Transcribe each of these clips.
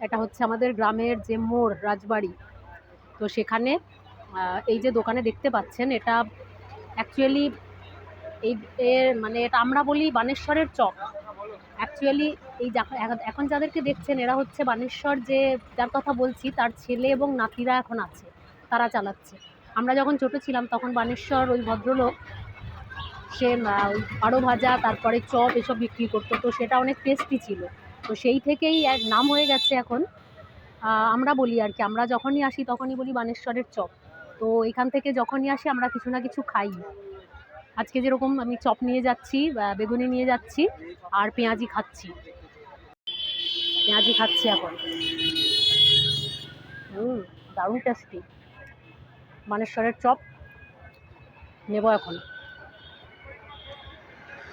এটা হচ্ছে আমাদের গ্রামের যে মোড়, রাজবাড়ি। তো সেখানে এই যে দোকানে দেখতে পাচ্ছেন, এটা অ্যাকচুয়ালি এই এর মানে এটা আমরা বলি বানেশ্বরের চপ অ্যাকচুয়ালি এই এখন- যাদেরকে দেখছেন, এরা হচ্ছে বানেশ্বর যে, যার কথা বলছি, তার ছেলে এবং নাতিরা এখন আছে, তারা চালাচ্ছে। আমরা যখন ছোট ছিলাম, তখন বানেশ্বর ওই ভদ্রলোক, সে ওই আড়ো ভাজা, তারপরে চপ এসব বিক্রি করতো। তো সেটা অনেক টেস্টি ছিল। তো সেই থেকেই এক নাম হয়ে গেছে এখন। আমরা বলি আর কি, আমরা যখনই আসি তখনই বলি বানেশ্বরের চপ। তো এখান থেকে যখনই আসি আমরা কিছু না কিছু খাই। আজকে যেরকম আমি চপ নিয়ে যাচ্ছি বেগুনি নিয়ে যাচ্ছি আর পেঁয়াজি খাচ্ছি। পেঁয়াজি খাচ্ছি এখন। হুম দারুণ টেস্টি বানেশ্বরের চপ নেব এখন।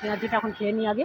পেঁয়াজিটা এখন খেয়ে নিই আগে।